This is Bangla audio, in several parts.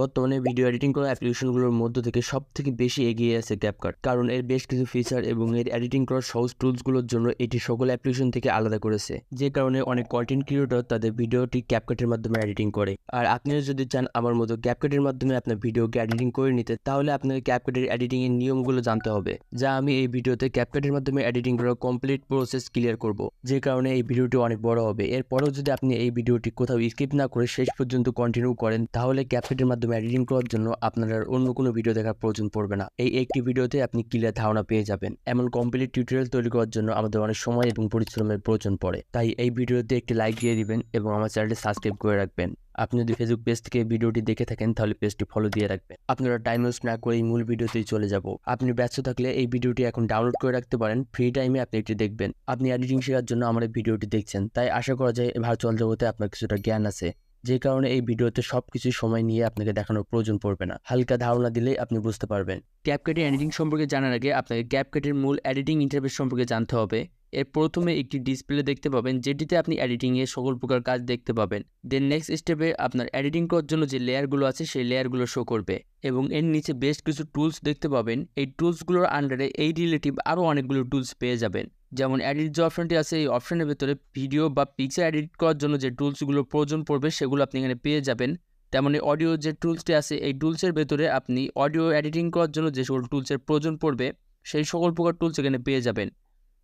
বর্তমানে ভিডিও এডিটিং করা অ্যাপ্লিকেশনগুলোর মধ্য থেকে সব থেকে বেশি এগিয়ে আছে ক্যাপকাট কারণ এর বেশ কিছু ফিচার এবং এর এডিটিং করার সহজ টুলসগুলোর জন্য এটি সকল অ্যাপ্লিকেশন থেকে আলাদা করেছে। যে কারণে অনেক কন্টেন্ট ক্রিয়েটর তাদের ভিডিওটি ক্যাপকাটের মাধ্যমে এডিটিং করে। আর আপনিও যদি চান আমার মতো ক্যাপকাটের মাধ্যমে আপনার ভিডিওকে এডিটিং করে নিতে, তাহলে আপনাকে ক্যাপকাটের এডিটিং এর নিয়মগুলো জানতে হবে, যা আমি এই ভিডিওতে ক্যাপকাটের মাধ্যমে এডিটিং করার কমপ্লিট প্রসেস ক্লিয়ার করব। যে কারণে এই ভিডিওটি অনেক বড় হবে। এরপরেও যদি আপনি এই ভিডিওটি কোথাও স্কিপ না করে শেষ পর্যন্ত কন্টিনিউ করেন, তাহলে ক্যাপকাটের মাধ্যমে এডিটিং করার জন্য আপনার অন্য কোনো ভিডিও দেখার প্রয়োজন পড়বে না। এই একটি ভিডিওতে আপনি ক্লিয়ার ধারণা পেয়ে যাবেন। এমন কমপ্লিট টিউটোরিয়াল তৈরি করার জন্য আমাদের অনেক সময় এবং পরিশ্রমের প্রয়োজন পড়ে। তাই এই ভিডিওতে একটি লাইক দিয়ে দিবেন এবং আমার চ্যানেলটি সাবস্ক্রাইব করে রাখবেন। আপনি যদি ফেসবুক পেজ থেকে ভিডিওটি দেখে থাকেন, তাহলে পেজটি ফলো দিয়ে রাখবেন। আপনারা টাইম ওয়েস্ট না করে এই মূল ভিডিওতেই চলে যাব। আপনি ব্যস্ত থাকলে এই ভিডিওটি এখন ডাউনলোড করে রাখতে পারেন। ফ্রি টাইমে আপনি এটি দেখবেন। আপনি এডিটিং শেখার জন্য আমার এই ভিডিওটি দেখছেন। তাই আশা করা যায় ভার্চুয়াল জগতে আপনার কিছুটা জ্ঞান আছে। যে কারণে এই ভিডিওতে সব কিছু সময় নিয়ে আপনাকে দেখানোর প্রয়োজন পড়বে না। হালকা ধারণা দিলেই আপনি বুঝতে পারবেন। ক্যাপকাটের এডিটিং সম্পর্কে জানার আগে আপনাকে ক্যাপকাটের মূল এডিটিং ইন্টারফেস সম্পর্কে জানতে হবে। এর প্রথমে একটি ডিসপ্লে দেখতে পাবেন, যেটিতে আপনি এডিটিংয়ের সকল প্রকার কাজ দেখতে পাবেন। দেন নেক্সট স্টেপে আপনার এডিটিং করার জন্য যে লেয়ারগুলো আছে, সেই লেয়ারগুলো শো করবে। এবং এর নিচে বেশ কিছু টুলস দেখতে পাবেন। এই টুলসগুলোর আন্ডারে এই রিলেটিভ আরও অনেকগুলো টুলস পেয়ে যাবেন। যেমন এডিট যে অপশনটি আছে, এই অপশনের ভেতরে ভিডিও বা পিকচার এডিট করার জন্য যে টুলসগুলো প্রয়োজন পড়বে, সেগুলো আপনি এখানে পেয়ে যাবেন। তেমনি অডিও যে টুলসটি আছে, এই টুলসের ভেতরে আপনি অডিও এডিটিং করার জন্য যে সকল টুলসের প্রয়োজন পড়বে, সেই সকল প্রকার টুলস এখানে পেয়ে যাবেন।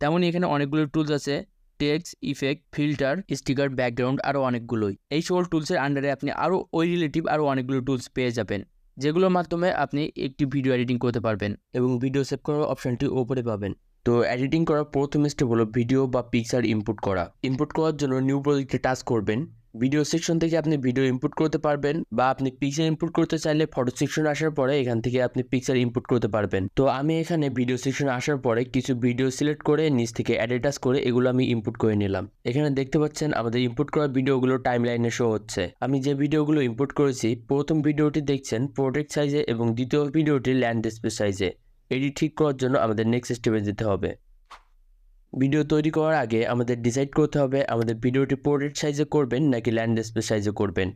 তেমনই এখানে অনেকগুলো টুলস আছে। Text effect filter sticker background আরও অনেকগুলোই। এই সকল টুলসের আন্ডারে আপনি আরও ওই রিলেটিভ আরও অনেকগুলো টুলস পেয়ে যাবেন, যেগুলোর মাধ্যমে আপনি একটি ভিডিও এডিটিং করতে পারবেন এবং ভিডিও সেভ করার অপশানটি ওপরে পাবেন। তো এডিটিং করার প্রথম স্টেপ হলো ভিডিও বা পিকচার ইনপুট করা। ইনপুট করার জন্য নিউ প্রজেক্টে টাচ করবেন। ভিডিও সেকশন থেকে আপনি ভিডিও ইনপুট করতে পারবেন বা আপনি পিকচার ইনপুট করতে চাইলে ফটো সেকশন আসার পরে এখান থেকে আপনি পিকচার ইম্পোর্ট করতে পারবেন। তো আমি এখানে ভিডিও সেকশন আসার পরে কিছু ভিডিও সিলেক্ট করে নিচ থেকে অ্যাডিটাস করে এগুলো আমি ইনপুট করে নিলাম। এখানে দেখতে পাচ্ছেন আমাদের ইনপুট করা ভিডিওগুলো টাইম লাইনে শো হচ্ছে। আমি যে ভিডিওগুলো ইনপুট করেছি, প্রথম ভিডিওটি দেখছেন প্রোটেক্ট সাইজে এবং দ্বিতীয় ভিডিওটি ল্যান্ড ডিসপ্লে সাইজে এটি ঠিক করার জন্য আমাদের নেক্সট স্টেপে যেতে হবে। ভিডিও তৈরি করার আগে আমাদের ডিসাইড করতে হবে আমাদের ভিডিওটি পোর্ট্রেট সাইজে করবেন নাকি ল্যান্ড ডিসপ্লে সাইজে করবেন।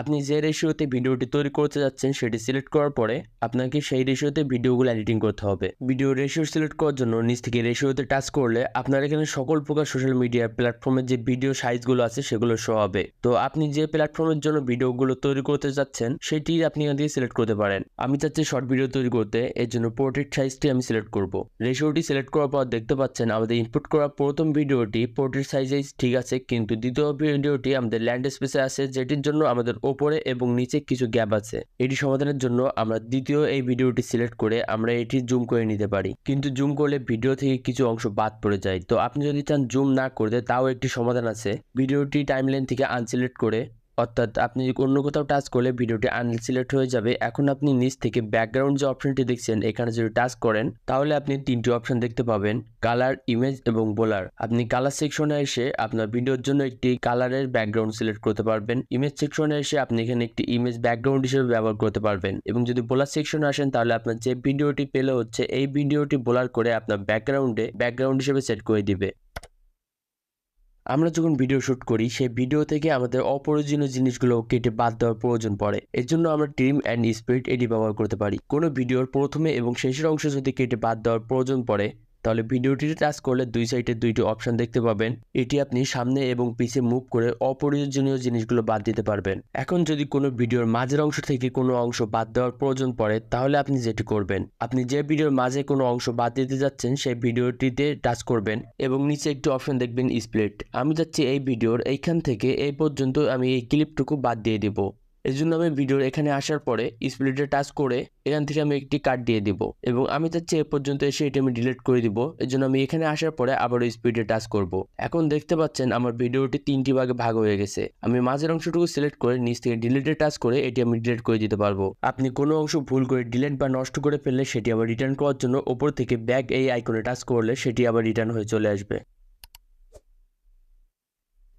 আপনি যে রেশিওতে ভিডিওটি তৈরি করতে যাচ্ছেন, সেটি সিলেক্ট করার পরে আপনাকে সেই রেশিওতে ভিডিওগুলো এডিটিং করতে হবে। ভিডিও রেশিও সিলেক্ট করার জন্য নিচ থেকে রেশিওতে টাচ করলে আপনার এখানে সকল প্রকার সোশ্যাল মিডিয়া প্ল্যাটফর্মের যে ভিডিও সাইজগুলো আছে, সেগুলো শো হবে। তো আপনি যে প্ল্যাটফর্মের জন্য ভিডিওগুলো তৈরি করতে যাচ্ছেন সেটি আপনি এখান থেকে সিলেক্ট করতে পারেন। আমি চাচ্ছি শর্ট ভিডিও তৈরি করতে, এর জন্য পোর্ট্রেট সাইজটি আমি সিলেক্ট করব। রেশিওটি সিলেক্ট করার পর দেখতে পাচ্ছেন, আমাদের ইনপুট করা প্রথম ভিডিওটি পোর্ট্রেট সাইজে ঠিক আছে, কিন্তু দ্বিতীয় ভিডিওটি আমাদের ল্যান্ড স্পেসে আছে, যেটির জন্য আমাদের ওপরে এবং নিচে কিছু গ্যাপ আছে। এটি সমাধানের জন্য আমরা দ্বিতীয় এই ভিডিওটি সিলেক্ট করে আমরা এটি জুম করে নিতে পারি। কিন্তু জুম করলে ভিডিও থেকে কিছু অংশ বাদ পড়ে যায়। তো আপনি যদি চান জুম না করতে, তাও একটি সমাধান আছে। ভিডিওটি টাইমলাইন থেকে আনসিলেক্ট করে অর্থাৎ আপনি যদি অন্য কোথাও টাচ করলে ভিডিওটি আনসিলেক্ট হয়ে যাবে। এখন আপনি নিচ থেকে ব্যাকগ্রাউন্ড যে অপশনটি দেখছেন, এখানে যদি টাচ করেন, তাহলে আপনি তিনটি অপশন দেখতে পাবেন কালার ইমেজ এবং বোলার আপনি কালার সেকশনে এসে আপনার ভিডিওর জন্য একটি কালারের ব্যাকগ্রাউন্ড সিলেক্ট করতে পারবেন। ইমেজ সেকশনে এসে আপনি এখানে একটি ইমেজ ব্যাকগ্রাউন্ড হিসেবে ব্যবহার করতে পারবেন। এবং যদি বোলার সেকশনে আসেন, তাহলে আপনার যে ভিডিওটি পেলে হচ্ছে, এই ভিডিওটি বোলার করে আপনার ব্যাকগ্রাউন্ডে ব্যাকগ্রাউন্ড হিসেবে সেট করে দিবে। আমরা যখন ভিডিও শ্যুট করি, সেই ভিডিও থেকে আমাদের অপ্রয়োজনীয় জিনিসগুলো কেটে বাদ দেওয়ার প্রয়োজন পড়ে। এর জন্য আমরা ট্রিম অ্যান্ড স্পিড এটি ব্যবহার করতে পারি। কোনো ভিডিওর প্রথমে এবং শেষের অংশ যদি কেটে বাদ দেওয়ার প্রয়োজন পড়ে তাহলে ভিডিওটিতে টাচ করলে দুই সাইডে দুইটি অপশন দেখতে পাবেন। এটি আপনি সামনে এবং পিছে মুভ করে অপ্রয়োজনীয় জিনিসগুলো বাদ দিতে পারবেন। এখন যদি কোনো ভিডিওর মাঝের অংশ থেকে কোনো অংশ বাদ দেওয়ার প্রয়োজন পড়ে, তাহলে আপনি যেটি করবেন, আপনি যে ভিডিওর মাঝে কোনো অংশ বাদ দিতে যাচ্ছেন, সেই ভিডিওটিতে টাচ করবেন এবং নিচে একটি অপশন দেখবেন স্প্লিট। আমি যাচ্ছি এই ভিডিওর এইখান থেকে, এই পর্যন্ত আমি এই ক্লিপটুকু বাদ দিয়ে দিব। এই জন্য আমি ভিডিওর এখানে আসার পরে স্প্লিটে টাচ করে এখান থেকে আমি একটি কাট দিয়ে দিব এবং আমি চাচ্ছি এ পর্যন্ত এসে এটি আমি ডিলিট করে দিব। এর জন্য আমি এখানে আসার পরে আবারও স্পিডে টাচ করব। এখন দেখতে পাচ্ছেন আমার ভিডিওটি তিনটি ভাগে ভাগ হয়ে গেছে। আমি মাঝের অংশটুকু সিলেক্ট করে নিচ থেকে ডিলিটে টাচ করে এটি আমি ডিলিট করে দিতে পারব। আপনি কোনো অংশ ভুল করে ডিলিট বা নষ্ট করে ফেললে সেটি আবার রিটার্ন করার জন্য ওপর থেকে ব্যাগ এই আইকনে টাচ করলে সেটি আবার রিটার্ন হয়ে চলে আসবে।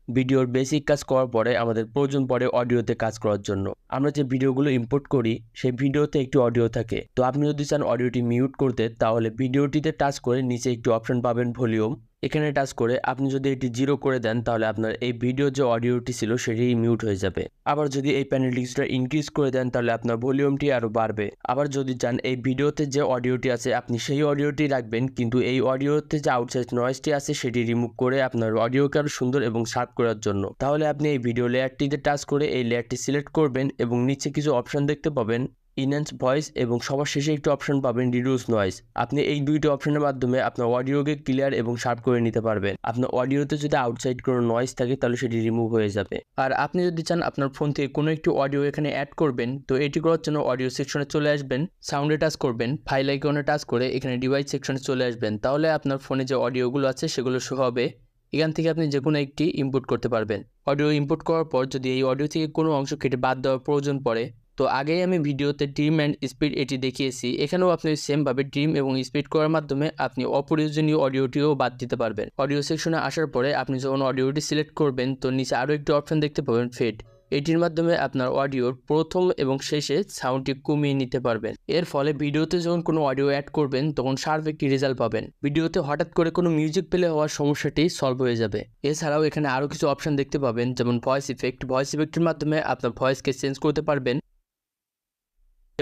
ভিডিওর বেসিক কাজ করার পরে, আমাদের প্রয়োজন পড়ে অডিওতে কাজ করার জন্য। আমরা যে ভিডিওগুলো ইম্পোর্ট করি, সেই ভিডিওতে একটি অডিও থাকে। তো আপনি যদি চান অডিওটি মিউট করতে, তাহলে ভিডিওটিতে টাচ করে নিচে একটি অপশন পাবেন ভলিউম এখানে টাচ করে আপনি যদি এটি জিরো করে দেন, তাহলে আপনার এই ভিডিও যে অডিওটি ছিল সেটি মিউট হয়ে যাবে। আবার যদি এই প্যানেলটি কিছুটা ইনক্রিজ করে দেন, তাহলে আপনার ভলিউমটি আরও বাড়বে। আবার যদি চান, এই ভিডিওতে যে অডিওটি আছে, আপনি সেই অডিওটি রাখবেন, কিন্তু এই অডিওতে যে আউটসাইড নয়েজটি আছে, সেটি রিমুভ করে আপনার অডিওকে আরও সুন্দর এবং শার্প করার জন্য। তাহলে আপনি এই ভিডিও লেয়ারটিতে টাচ করে এই লেয়ারটি সিলেক্ট করবেন এবং নিচে কিছু অপশন দেখতে পাবেন। ইনহ্যান্স ভয়েস এবং সবার শেষে একটি অপশন পাবেন রিডিউস নয়েজ আপনি এই দুইটি অপশনের মাধ্যমে আপনার অডিওকে ক্লিয়ার এবং শার্প করে নিতে পারবেন। আপনার অডিওতে যদি আউটসাইড কোনো নয়েজ থাকে, তাহলে সেটি রিমুভ হয়ে যাবে। আর আপনি যদি চান আপনার ফোন থেকে কোনো একটি অডিও এখানে অ্যাড করবেন, তো এটি করার জন্য অডিও সেকশনে চলে আসবেন সাউন্ডে টাচ করবেন ফাইল আইকনে টাচ করে এখানে ডিভাইস সেকশনে চলে আসবেন। তাহলে আপনার ফোনে যে অডিওগুলো আছে, সেগুলো শো হবে। এখান থেকে আপনি যে কোনো একটি ইনপুট করতে পারবেন। অডিও ইনপুট করার পর যদি এই অডিও থেকে কোনো অংশ কেটে বাদ দেওয়ার প্রয়োজন পড়ে তো আগেই আমি ভিডিওতে ড্রিম অ্যান্ড স্পিড এটি দেখিয়েছি। এখানেও আপনি সেমভাবে ড্রিম এবং স্পিড করার মাধ্যমে আপনি অপ্রয়োজনীয় অডিওটিও বাদ দিতে পারবেন। অডিও সেকশনে আসার পরে আপনি যখন অডিওটি সিলেক্ট করবেন, তো নিচে আরও একটি অপশন দেখতে পাবেন, ফেড। এটির মাধ্যমে আপনার অডিওর প্রথম এবং শেষে সাউন্ডটি কমিয়ে নিতে পারবেন। এর ফলে ভিডিওতে যখন কোনো অডিও অ্যাড করবেন, তখন সার্ভ একটি রেজাল্ট পাবেন। ভিডিওতে হঠাৎ করে কোনো মিউজিক প্লে হওয়ার সমস্যাটি সলভ হয়ে যাবে। এছাড়াও এখানে আরও কিছু অপশন দেখতে পাবেন, যেমন ভয়েস ইফেক্ট। ভয়েস ইফেক্টের মাধ্যমে আপনার ভয়েসকে চেঞ্জ করতে পারবেন।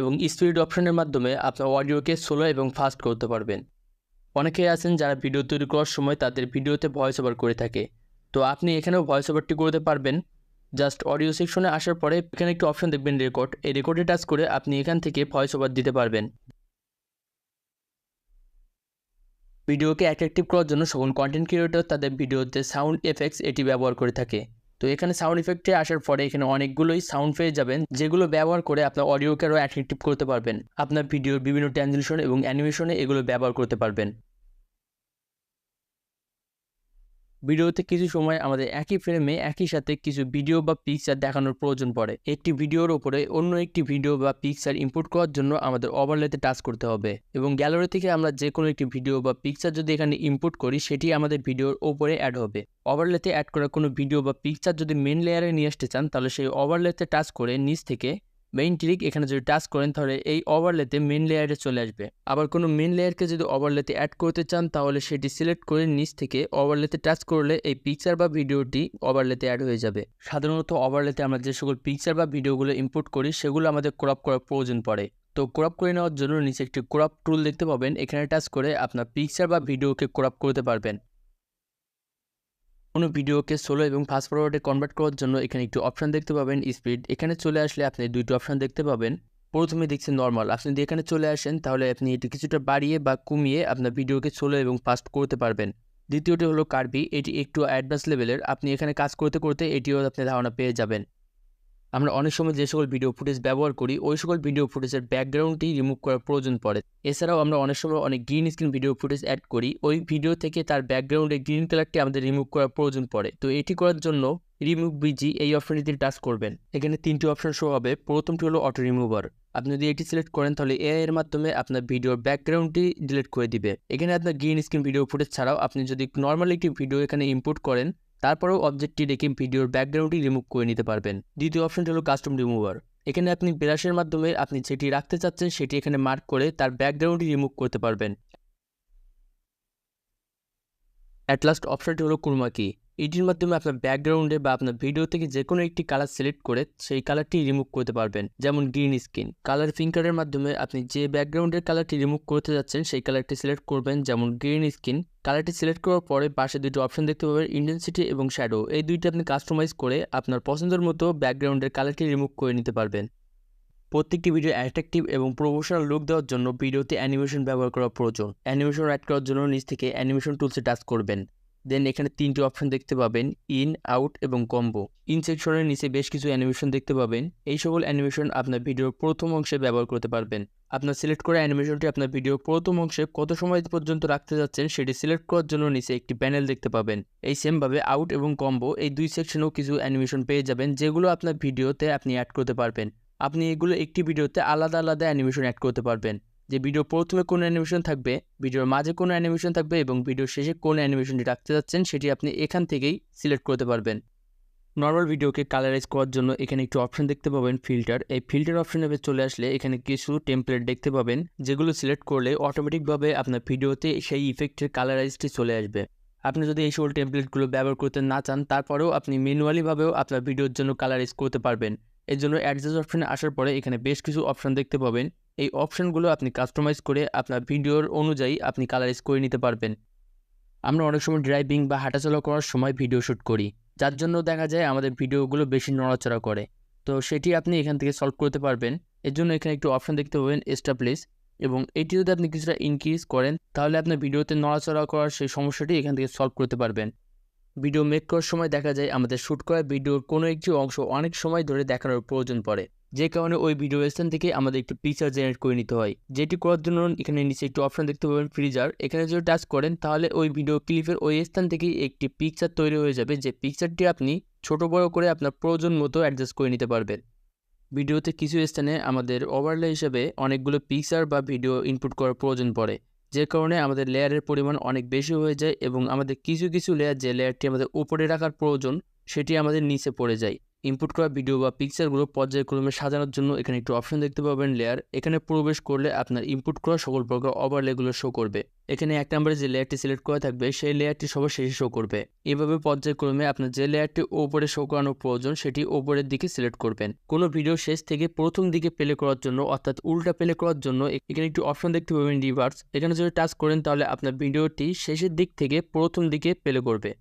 এবং স্পিড অপশনের মাধ্যমে আপনার অডিওকে স্লো এবং ফাস্ট করতে পারবেন। অনেকেই আছেন যারা ভিডিও তৈরি করার সময় তাদের ভিডিওতে ভয়েস ওভার করে থাকে। তো আপনি এখানেও ভয়েস ওভারটি করতে পারবেন। জাস্ট অডিও সেকশনে আসার পরে এখানে একটি অপশন দেখবেন রেকর্ড এই রেকর্ডে টাচ করে আপনি এখান থেকে ভয়েস ওভার দিতে পারবেন। ভিডিওকে অ্যাট্রাকটিভ করার জন্য সকল কন্টেন্ট ক্রিয়েটর তাদের ভিডিওতে সাউন্ড এফেক্টস এটি ব্যবহার করে থাকে। তো এখানে সাউন্ড ইফেক্টে আসার পরে এখানে অনেকগুলোই সাউন্ড পেয়ে যাবেন, যেগুলো ব্যবহার করে আপনার অডিওকে আরও অ্যাট্রাকটিভ করতে পারবেন। আপনার ভিডিওর বিভিন্ন ট্রানজিশন এবং অ্যানিমেশনে এগুলো ব্যবহার করতে পারবেন। ভিডিওতে কিছু সময় আমাদের একই ফ্রেমে একই সাথে কিছু ভিডিও বা পিকচার দেখানোর প্রয়োজন পড়ে। একটি ভিডিওর ওপরে অন্য একটি ভিডিও বা পিকচার ইনপুট করার জন্য আমাদের ওভারলেতে টাচ করতে হবে এবং গ্যালারি থেকে আমরা যে কোনো একটি ভিডিও বা পিকচার যদি এখানে ইনপুট করি, সেটি আমাদের ভিডিওর ওপরে অ্যাড হবে। ওভারলেতে অ্যাড করা কোনো ভিডিও বা পিকচার যদি মেন লেয়ারে নিয়ে আসতে চান, তাহলে সেই ওভারলেতে টাচ করে নিচ থেকে মেইন ক্লিক এখানে যদি টাচ করেন, তাহলে এই ওভারলেতে মেন লেয়ারে চলে আসবে। আবার কোনো মেন লেয়ারকে যদি ওভারলেতে অ্যাড করতে চান, তাহলে সেটি সিলেক্ট করে নিচ থেকে ওভারলেতে টাচ করলে এই পিকচার বা ভিডিওটি ওভারলেতে অ্যাড হয়ে যাবে। সাধারণত ওভারলেতে আমরা যে সকল পিকচার বা ভিডিওগুলো ইম্পোর্ট করি, সেগুলো আমাদের ক্রপ করার প্রয়োজন পড়ে। তো ক্রপ করে নেওয়ার জন্য নিচে একটি ক্রপ টুল দেখতে পাবেন। এখানে টাচ করে আপনার পিকচার বা ভিডিওকে ক্রপ করতে পারবেন। কোনো ভিডিওকে সোলো এবং ফাস্ট ফরওয়ার্ডে কনভার্ট করার জন্য এখানে একটি অপশান দেখতে পাবেন স্পিড এখানে চলে আসলে আপনি দুইটি অপশান দেখতে পাবেন। প্রথমে দেখছেন নর্মাল আপনি যদি এখানে চলে আসেন, তাহলে আপনি এটি কিছুটা বাড়িয়ে বা কমিয়ে আপনার ভিডিওকে সোলো এবং ফাস্ট করতে পারবেন। দ্বিতীয়টি হলো কার্বি এটি একটু অ্যাডভান্স লেভেলের আপনি এখানে কাজ করতে করতে এটিও আপনি ধারণা পেয়ে যাবেন। আমরা অনেক সময় যে সকল ভিডিও ফুটেজ ব্যবহার করি, ওই সকল ভিডিও ফুটেজের ব্যাকগ্রাউন্ডটি রিমুভ করার প্রয়োজন পড়ে। এছাড়াও আমরা অনেক সময় অনেক green screen video footage add করি, ওই ভিডিও থেকে তার ব্যাকগ্রাউন্ডে গ্রিন কালারটি আমাদের রিমুভ করার প্রয়োজন পড়ে। তো এটি করার জন্য রিমুভ বিজি এই অপশনটিতে টাচ করবেন। এখানে তিনটি অপশন শো হবে, প্রথমটি হলো অটো রিমুভার আপনি যদি এটি সিলেক্ট করেন, তাহলে এআই এর মাধ্যমে আপনার ভিডিওর ব্যাকগ্রাউন্ডটি ডিলিট করে দিবে। এখানে আপনার গ্রিন স্ক্রিন ভিডিও ফুটেজ ছাড়াও আপনি যদি নর্মাল একটি ভিডিও এখানে ইম্পোর্ট করেন তারপরেও অবজেক্টটি রেখে ভিডিওর ব্যাকগ্রাউন্ডটি রিমুভ করে নিতে পারবেন। দ্বিতীয় অপশনটি হলো কাস্টম রিমুভার এখানে আপনি ব্রাশের মাধ্যমে আপনি যেটি রাখতে চাচ্ছেন, সেটি এখানে মার্ক করে তার ব্যাকগ্রাউন্ডটি রিমুভ করতে পারবেন। অ্যাট লাস্ট অপশনটি হলো কুরমাকি এটির মাধ্যমে আপনার ব্যাকগ্রাউন্ডে বা আপনার ভিডিও থেকে যে কোনো একটি কালার সিলেক্ট করে সেই কালারটি রিমুভ করতে পারবেন। যেমন গ্রিন স্কিন কালার ফিঙ্কারের মাধ্যমে আপনি যে ব্যাকগ্রাউন্ডের কালারটি রিমুভ করতে যাচ্ছেন, সেই কালারটি সিলেক্ট করবেন। যেমন গ্রিন স্কিন কালারটি সিলেক্ট করার পরে পাশে দুটো অপশন দেখতে পাবেন ইন্টেন্সিটি এবং শ্যাডো এই দুইটি আপনি কাস্টমাইজ করে আপনার পছন্দের মতো ব্যাকগ্রাউন্ডের কালারটি রিমুভ করে নিতে পারবেন। প্রত্যেকটি ভিডিও অ্যাট্রাকটিভ এবং প্রফেশনাল লুক দেওয়ার জন্য ভিডিওতে অ্যানিমেশন ব্যবহার করা প্রয়োজন। অ্যানিমেশন অ্যাড করার জন্য নিচ থেকে অ্যানিমেশন টুলসে টাচ করবেন। দেন এখানে তিনটি অপশন দেখতে পাবেন ইন আউট এবং কম্বো ইন সেকশনের নিচে বেশ কিছু অ্যানিমেশন দেখতে পাবেন। এই সকল অ্যানিমেশন আপনার ভিডিওর প্রথম অংশে ব্যবহার করতে পারবেন। আপনার সিলেক্ট করা অ্যানিমেশনটি আপনার ভিডিওর প্রথম অংশে কত সময় পর্যন্ত রাখতে যাচ্ছেন সেটি সিলেক্ট করার জন্য নিচে একটি প্যানেল দেখতে পাবেন। এই সেমভাবে আউট এবং কম্বো এই দুই সেকশনেও কিছু অ্যানিমেশন পেয়ে যাবেন, যেগুলো আপনার ভিডিওতে আপনি অ্যাড করতে পারবেন। আপনি এগুলো একটি ভিডিওতে আলাদা আলাদা অ্যানিমেশন অ্যাড করতে পারবেন। যে ভিডিও প্রথমে কোন অ্যানিমেশন থাকবে, ভিডিওর মাঝে কোনো অ্যানিমেশন থাকবে এবং ভিডিওর শেষে কোন অ্যানিমেশনটি রাখতে যাচ্ছেন সেটি আপনি এখান থেকেই সিলেক্ট করতে পারবেন। নর্মাল ভিডিওকে কালারাইজ করার জন্য এখানে একটি অপশন দেখতে পাবেন ফিল্টার এই ফিল্টার অপশনে চলে আসলে এখানে কিছু টেমপ্লেট দেখতে পাবেন, যেগুলো সিলেক্ট করলে অটোমেটিকভাবে আপনার ভিডিওতে সেই ইফেক্টের কালারাইজটি চলে আসবে। আপনি যদি এই সকল টেমপ্লেটগুলো ব্যবহার করতে না চান, তারপরেও আপনি ম্যানুয়ালিভাবেও আপনার ভিডিওর জন্য কালারাইজ করতে পারবেন। এর জন্য অ্যাডজাস্ট অপশানে আসার পরে এখানে বেশ কিছু অপশান দেখতে পাবেন। এই অপশানগুলো আপনি কাস্টমাইজ করে আপনার ভিডিওর অনুযায়ী আপনি কালারাইজ করে নিতে পারবেন। আমরা অনেক সময় ড্রাইভিং বা হাঁটাচলা করার সময় ভিডিও শ্যুট করি, যার জন্য দেখা যায় আমাদের ভিডিওগুলো বেশি নড়াচড়া করে। তো সেটি আপনি এখান থেকে সলভ করতে পারবেন। এর জন্য এখানে একটু অপশান দেখতে পাবেন এস্টাবলিশ এবং এটি যদি আপনি কিছুটা ইনক্রিজ করেন, তাহলে আপনার ভিডিওতে নড়াচড়া করার সেই সমস্যাটি এখান থেকে সলভ করতে পারবেন। ভিডিও মেক করার সময় দেখা যায় আমাদের শ্যুট করা ভিডিওর কোনো একটি অংশ অনেক সময় ধরে দেখানোর প্রয়োজন পড়ে। যে কারণে ওই ভিডিও স্থান থেকে আমাদের একটু পিকচার জেনারেট করে নিতে হয়। যেটি করার জন্য এখানে নিচে একটু অপশন দেখতে পাবেন ফ্রিজার এখানে যদি টাচ করেন তাহলে ওই ভিডিও ক্লিপের ওই স্থান থেকেই একটি পিকচার তৈরি হয়ে যাবে যে পিকচারটি আপনি ছোট বড় করে আপনার প্রয়োজন মতো অ্যাডজাস্ট করে নিতে পারবেন। ভিডিওতে কিছু স্থানে আমাদের ওভারলে হিসেবে অনেকগুলো পিকচার বা ভিডিও ইনপুট করার প্রয়োজন পড়ে। যে কারণে আমাদের লেয়ারের পরিমাণ অনেক বেশি হয়ে যায় এবং আমাদের কিছু কিছু লেয়ার যে লেয়ারটি আমাদের উপরে রাখার প্রয়োজন, সেটি আমাদের নিচে পড়ে যায়। ইনপুট করা ভিডিও বা পিকচারগুলো পর্যায়ক্রমে সাজানোর জন্য এখানে একটু অপশন দেখতে পাবেন লেয়ার এখানে প্রবেশ করলে আপনার ইনপুট করা সকল প্রকার ওভারলেগুলো শো করবে। এখানে এক নম্বরে যে লেয়ারটি সিলেক্ট করা থাকবে, সেই লেয়ারটি সবার শেষে শো করবে। এভাবে পর্যায়ক্রমে আপনার যে লেয়ারটি ওপরে শো করানোর প্রয়োজন, সেটি ওপরের দিকে সিলেক্ট করবেন। কোনো ভিডিও শেষ থেকে প্রথম দিকে প্লে করার জন্য, অর্থাৎ উল্টা প্লে করার জন্য, এখানে একটু অপশন দেখতে পাবেন রিভার্স এখানে যদি টাচ করেন, তাহলে আপনার ভিডিওটি শেষের দিক থেকে প্রথম দিকে প্লে করবে।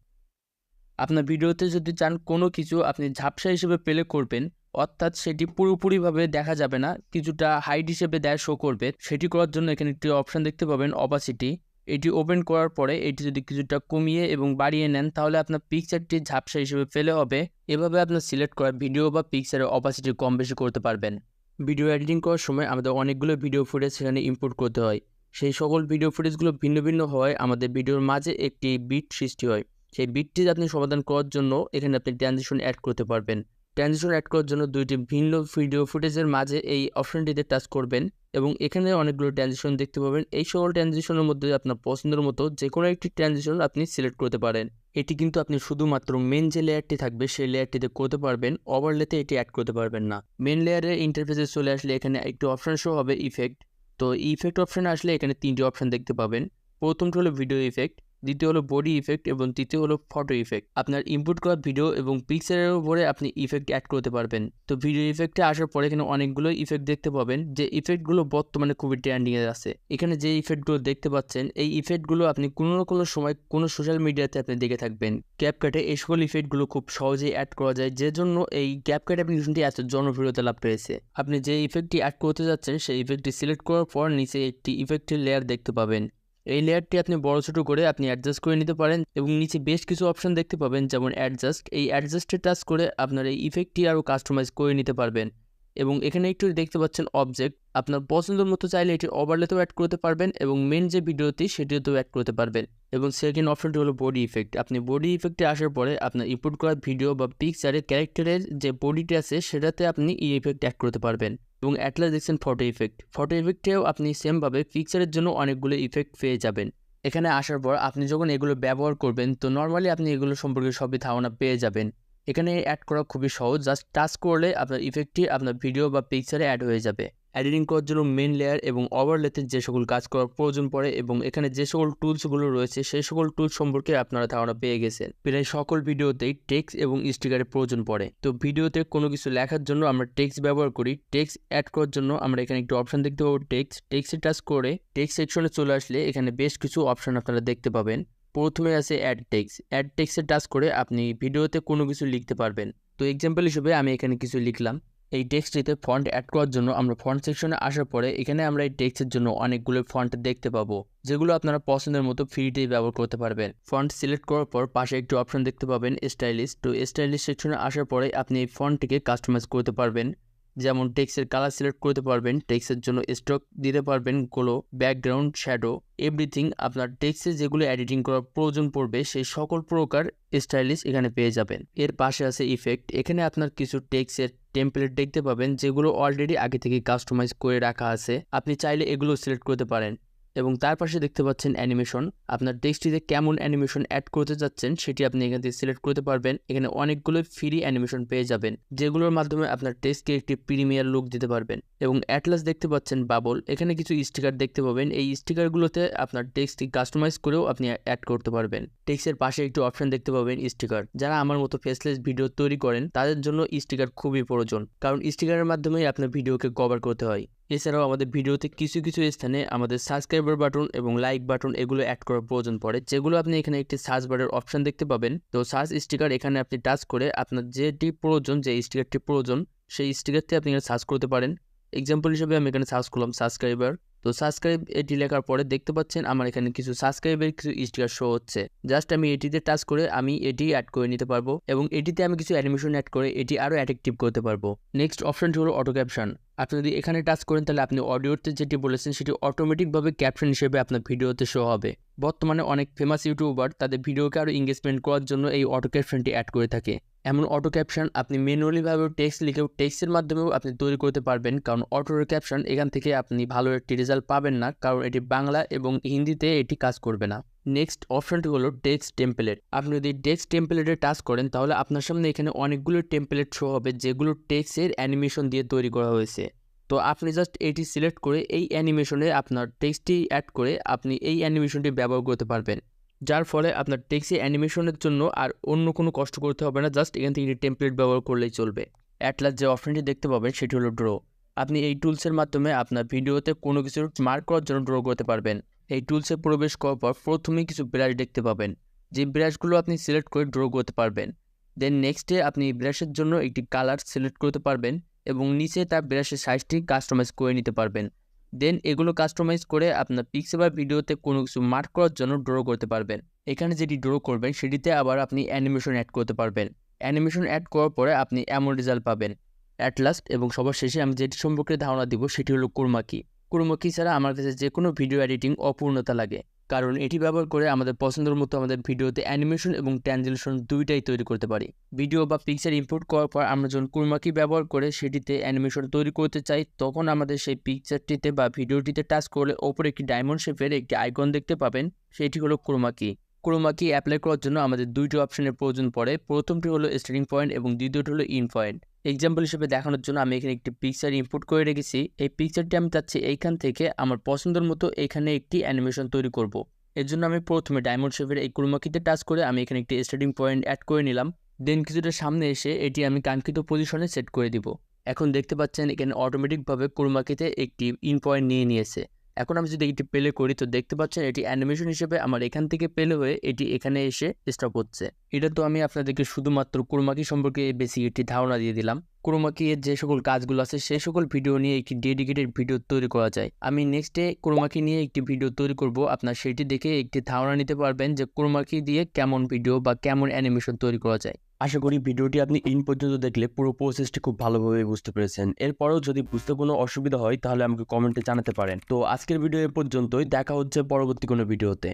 আপনার ভিডিওতে যদি চান কোনো কিছু আপনি ঝাপসা হিসেবে প্লে করবেন, অর্থাৎ সেটি পুরোপুরিভাবে দেখা যাবে না, কিছুটা হাইট হিসেবে দেয় শো করবে, সেটি করার জন্য এখানে একটি অপশান দেখতে পাবেন অপাসিটি এটি ওপেন করার পরে এটি যদি কিছুটা কমিয়ে এবং বাড়িয়ে নেন, তাহলে আপনার পিকচারটি ঝাপসা হিসেবে ফেলে হবে। এভাবে আপনার সিলেক্ট করা ভিডিও বা পিকচারের অপাসিটি কম বেশি করতে পারবেন। ভিডিও এডিটিং করার সময় আমাদের অনেকগুলো ভিডিও ফুটেজ সেখানে ইম্পোর্ট করতে হয়। সেই সকল ভিডিও ফুটেজগুলো ভিন্ন ভিন্ন হওয়ায় আমাদের ভিডিওর মাঝে একটি বিট সৃষ্টি হয়। সেই বিটটি আপনি সমাধান করার জন্য এখানে আপনি ট্রানজিশন অ্যাড করতে পারবেন। ট্রানজিশন অ্যাড করার জন্য দুইটি ভিন্ন ভিডিও ফুটেজের মাঝে এই অপশনটিতে টাচ করবেন এবং এখানে অনেকগুলো ট্রানজিশন দেখতে পাবেন। এই সকল ট্রানজিশনের মধ্যে আপনার পছন্দের মতো যে কোনো একটি ট্রানজিশন আপনি সিলেক্ট করতে পারেন। এটি কিন্তু আপনি শুধুমাত্র মেন যে লেয়ারটি থাকবে সেই লেয়ারটিতে করতে পারবেন ওভারলেতে এটি অ্যাড করতে পারবেন না। মেন লেয়ারের ইন্টারফেসে চলে আসলে এখানে একটু অপশন শো হবে ইফেক্ট তো ইফেক্ট অপশানে আসলে এখানে তিনটি অপশান দেখতে পাবেন। প্রথমটি হলো ভিডিও ইফেক্ট দ্বিতীয় হলো বডি ইফেক্ট এবং তৃতীয় হলো ফটো ইফেক্ট আপনার ইনপুট করা ভিডিও এবং পিকচারের উপরে আপনি ইফেক্ট অ্যাড করতে পারবেন। তো ভিডিও ইফেক্টে আসার পরে এখানে অনেকগুলো ইফেক্ট দেখতে পাবেন। যে ইফেক্টগুলো বর্তমানে খুবই ট্রেন্ডিংয়ে আছে। এখানে যে ইফেক্টগুলো দেখতে পাচ্ছেন, এই ইফেক্টগুলো আপনি কোনো না কোনো সময় কোনো সোশ্যাল মিডিয়াতে আপনি দেখে থাকবেন। ক্যাপকাটে এই সকল ইফেক্টগুলো খুব সহজেই অ্যাড করা যায়, যে জন্য এই ক্যাপকাট অ্যাপ্লিকেশনটি এত জনপ্রিয়তা লাভ পেয়েছে আপনি যে ইফেক্টটি অ্যাড করতে যাচ্ছেন, সেই ইফেক্টটি সিলেক্ট করার পর নিচে একটি ইফেক্টের লেয়ার দেখতে পাবেন। এই লেয়ারটি আপনি বড় ছোটো করে আপনি অ্যাডজাস্ট করে নিতে পারেন এবং নিচে বেশ কিছু অপশন দেখতে পাবেন, যেমন অ্যাডজাস্ট এই অ্যাডজাস্টে টাচ করে আপনার এই ইফেক্টটি আরও কাস্টমাইজ করে নিতে পারবেন। এবং এখানে একটু দেখতে পাচ্ছেন অবজেক্ট আপনার পছন্দের মতো চাইলে এটি ওভারলেতেও অ্যাড করতে পারবেন এবং মেন যে ভিডিওটি সেটিতেও অ্যাড করতে পারবেন। এবং সেকেন্ড অপশনটি হলো বডি ইফেক্ট আপনি বডি ইফেক্টে আসার পরে আপনার ইনপুট করা ভিডিও বা পিকচারের ক্যারেক্টারের যে বডিটি আছে সেটাতে আপনি ই ইফেক্ট অ্যাড করতে পারবেন। এবং অ্যাটলাস দেখছেন ফটো ইফেক্ট ফটো ইফেক্টেও আপনি সেমভাবে পিকচারের জন্য অনেকগুলো ইফেক্ট পেয়ে যাবেন। এখানে আসার পর আপনি যখন এগুলো ব্যবহার করবেন, তো নর্মালি আপনি এগুলো সম্পর্কে সবই ধারণা পেয়ে যাবেন। এখানে অ্যাড করা খুবই সহজ। জাস্ট টাচ করলে আপনার ইফেক্টটি আপনার ভিডিও বা পিকচারে অ্যাড হয়ে যাবে। এডিটিং করার জন্য মেন লেয়ার এবং ওভারলেতে যে সকল কাজ করার প্রয়োজন পড়ে এবং এখানে যে সকল টুলসগুলো রয়েছে, সেই সকল টুলস সম্পর্কে আপনারা ধারণা পেয়ে গেছেন। প্রায় সকল ভিডিওতেই টেক্স এবং স্টিকারের প্রয়োজন পড়ে। তো ভিডিওতে কোনো কিছু লেখার জন্য আমরা টেক্স ব্যবহার করি। টেক্স অ্যাড করার জন্য আমরা এখানে একটু অপশন দেখতে পাবো টেক্স টেক্সে টাচ করে টেক্স সেকশনে চলে আসলে এখানে বেশ কিছু অপশন আপনারা দেখতে পাবেন। প্রথমে আছে অ্যাড টেক্স অ্যাড টেক্সে টাচ করে আপনি ভিডিওতে কোনো কিছু লিখতে পারবেন। তো এক্সাম্পল হিসেবে আমি এখানে কিছু লিখলাম। এই টেক্সটিতে ফন্ট অ্যাড করার জন্য আমরা ফন্ট সেকশনে আসার পরে এখানে আমরা এই টেক্সটের জন্য অনেকগুলো ফন্ট দেখতে পাবো, যেগুলো আপনারা পছন্দের মতো ফ্রিতেই ব্যবহার করতে পারবেন। ফন্ট সিলেক্ট করার পর পাশে একটি অপশন দেখতে পাবেন স্টাইলিশ তো স্টাইলিশ সেকশনে আসার পরে আপনি এই ফন্টটিকে কাস্টমাইজ করতে পারবেন। যেমন টেক্সের কালার সিলেক্ট করতে পারবেন টেক্সের জন্য স্টক দিতে পারবেন গোলো ব্যাকগ্রাউন্ড শ্যাডো এভরিথিং আপনার টেক্সে যেগুলো এডিটিং করার প্রয়োজন পড়বে, সেই সকল প্রকার স্টাইলিশ এখানে পেয়ে যাবেন। এর পাশে আছে ইফেক্ট এখানে আপনার কিছু টেক্সের টেমপ্লেট দেখতে পাবেন যেগুলো অলরেডি আগে থেকে কাস্টমাইজ করে রাখা আছে। আপনি চাইলে এগুলো সিলেক্ট করতে পারেন। এবং তার পাশে দেখতে পাচ্ছেন অ্যানিমেশন। আপনার টেক্সটিতে কেমন অ্যানিমেশন অ্যাড করতে যাচ্ছেন সেটি আপনি এখান থেকে সিলেক্ট করতে পারবেন। এখানে অনেকগুলো ফ্রি অ্যানিমেশন পেয়ে যাবেন, যেগুলোর মাধ্যমে আপনার টেক্সটকে একটি প্রিমিয়ার লুক দিতে পারবেন। এবং অ্যাটলাস দেখতে পাচ্ছেন বাবল এখানে কিছু স্টিকার দেখতে পাবেন। এই স্টিকারগুলোতে আপনার টেক্সটটি কাস্টমাইজ করেও আপনি অ্যাড করতে পারবেন। টেক্সটের পাশে একটি অপশন দেখতে পাবেন স্টিকার যারা আমার মতো ফেসলেস ভিডিও তৈরি করেন, তাদের জন্য স্টিকার খুবই প্রয়োজন। কারণ স্টিকারের মাধ্যমেই আপনার ভিডিওকে কভার করতে হয়। এছাড়াও আমাদের ভিডিওতে কিছু কিছু স্থানে আমাদের সাবস্ক্রাইবার বাটন এবং লাইক বাটন এগুলো অ্যাড করার প্রয়োজন পড়ে, যেগুলো আপনি এখানে একটি সার্চ বারের অপশন দেখতে পাবেন। তো সার্চ স্টিকার এখানে আপনি টাচ করে আপনার যেটি প্রয়োজন, যে স্টিকারটি প্রয়োজন, সেই স্টিকারটি আপনি এখানে সার্চ করতে পারেন। এক্সাম্পল হিসেবে আমি এখানে সার্চ করলাম সাবস্ক্রাইবার তো সাবস্ক্রাইব এটি লেখার পরে দেখতে পাচ্ছেন আমার এখানে কিছু সাবস্ক্রাইবের কিছু স্টিকার শো হচ্ছে। জাস্ট আমি এটিতে টাচ করে আমি এটি অ্যাড করে নিতে পারব এবং এটিতে আমি কিছু অ্যানিমেশন অ্যাড করে এটি আরও অ্যাট্রাকটিভ করতে পারব। নেক্সট অপশনটি হলো অটো ক্যাপশন আপনি যদি এখানে টাচ করেন, তাহলে আপনি অডিওতে যেটি বলেছেন, সেটি অটোমেটিকভাবে ক্যাপশন হিসেবে আপনার ভিডিওতে শো হবে। বর্তমানে অনেক ফেমাস ইউটিউবার তাদের ভিডিওকে আরও এঙ্গেজমেন্ট করার জন্য এই অটো ক্যাপশনটি অ্যাড করে থাকে। এমন অটো ক্যাপশন আপনি ম্যানুয়ালিভাবেও টেক্সট লিখেও টেক্সটের মাধ্যমেও আপনি তৈরি করতে পারবেন, কারণ অটো ক্যাপশন এখান থেকে আপনি ভালো একটি রেজাল্ট পাবেন না, কারণ এটি বাংলা এবং হিন্দিতে এটি কাজ করবে না। নেক্সট অপশনটি হলো টেক্সট টেম্পলেট আপনি যদি টেক্সট টেম্পলেটে টাচ করেন, তাহলে আপনার সামনে এখানে অনেকগুলো টেম্পলেট শো হবে, যেগুলো টেক্সের অ্যানিমেশন দিয়ে তৈরি করা হয়েছে। তো আপনি জাস্ট এটি সিলেক্ট করে এই অ্যানিমেশনে আপনার টেক্সটি অ্যাড করে আপনি এই অ্যানিমেশনটি ব্যবহার করতে পারবেন। যার ফলে আপনার টেক্সি অ্যানিমেশনের জন্য আর অন্য কোনো কষ্ট করতে হবে না জাস্ট এখান থেকে টেমপ্লেট ব্যবহার করলেই চলবে। অ্যাটলাস যে অপশনটি দেখতে পাবেন, সেটি হলো ড্র আপনি এই টুলসের মাধ্যমে আপনার ভিডিওতে কোনো কিছু মার্ক করার জন্য ড্র করতে পারবেন। এই টুলসে প্রবেশ করার পর প্রথমেই কিছু ব্রাশ দেখতে পাবেন, যে ব্রাশগুলো আপনি সিলেক্ট করে ড্র করতে পারবেন। দেন নেক্সটে আপনি ব্রাশের জন্য একটি কালার সিলেক্ট করতে পারবেন এবং নিচে তার ব্রাশের সাইজটি কাস্টমাইজ করে নিতে পারবেন। দেন এগুলো কাস্টমাইজ করে আপনার পিক্সে বা ভিডিওতে কোনো কিছু মার্ক করার জন্য ড্র করতে পারবেন। এখানে যেটি ড্র করবেন সেটিতে আবার আপনি অ্যানিমেশন অ্যাড করতে পারবেন। অ্যানিমেশন অ্যাড করার পরে আপনি এমন রেজাল্ট পাবেন। অ্যাট লাস্ট এবং সবার শেষে আমি যেটি সম্পর্কে ধারণা দিব সেটি হলো কুরমাকি কুরমাকি ছাড়া আমার কাছে যে কোনো ভিডিও এডিটিং অপূর্ণতা লাগে। কারণ এটি ব্যবহার করে আমাদের পছন্দের মতো আমাদের ভিডিওতে অ্যানিমেশন এবং ট্রানজিলেশন দুইটাই তৈরি করতে পারি। ভিডিও বা পিকচার ইম্পোর্ট করার পর আমরা যখন কুরমাকি ব্যবহার করে সেটিতে অ্যানিমেশন তৈরি করতে চাই, তখন আমাদের সেই পিকচারটিতে বা ভিডিওটিতে টাচ করলে ওপরে একটি ডায়মন্ড শেপের একটি আইকন দেখতে পাবেন, সেটি হলো ক্রোমাকি। ক্রোমাকি অ্যাপ্লাই করার জন্য আমাদের দুইটি অপশনের প্রয়োজন পড়ে। প্রথমটি হলো স্টার্টিং পয়েন্ট এবং দ্বিতীয়টি হলো ইন পয়েন্ট এক্সাম্পল হিসেবে দেখানোর জন্য আমি এখানে একটি পিকচার ইম্পোর্ট করে রেখেছি। এই পিকচারটি আমি চাচ্ছি এইখান থেকে আমার পছন্দের মতো এখানে একটি অ্যানিমেশন তৈরি করব। এর জন্য আমি প্রথমে ডায়মন্ড শেপের এই ক্রোমাকিতে টাচ করে আমি এখানে একটি স্টার্টিং পয়েন্ট অ্যাড করে নিলাম। দেন কিছুটা সামনে এসে এটি আমি কাঙ্ক্ষিত পজিশনে সেট করে দিব। এখন দেখতে পাচ্ছেন এখানে অটোমেটিকভাবে ক্রোমাকিতে একটি ইন পয়েন্ট নিয়ে নিয়েছে। এখন আমি যদি এটি প্লে করি, তো দেখতে পাচ্ছেন এটি অ্যানিমেশন হিসেবে আমার এখান থেকে প্লে হয়ে এটি এখানে এসে স্টপ হচ্ছে। এটা তো আমি আপনাদেরকে শুধুমাত্র কুরমাকি সম্পর্কে বেশি একটি ধারণা দিয়ে দিলাম। ক্রোমাকি এর যে সকল কাজগুলো আছে সেই সকল ভিডিও নিয়ে একটি ডেডিকেটেড ভিডিও তৈরি করা যায়। আমি নেক্সটে ক্রোমাকি নিয়ে একটি ভিডিও তৈরি করব। আপনার সেটি দেখে একটি ধারণা নিতে পারবেন যে ক্রোমাকি দিয়ে কেমন ভিডিও বা কেমন অ্যানিমেশন তৈরি করা যায়। আশা করি ভিডিওটি আপনি ইন পর্যন্ত দেখলে পুরো প্রসেসটি খুব ভালোভাবে বুঝতে পেরেছেন। এরপরও যদি বুঝতে কোনো অসুবিধা হয়, তাহলে আমাকে কমেন্টে জানাতে পারেন। তো আজকের ভিডিও এ পর্যন্তই। দেখা হচ্ছে পরবর্তী কোনো ভিডিওতে।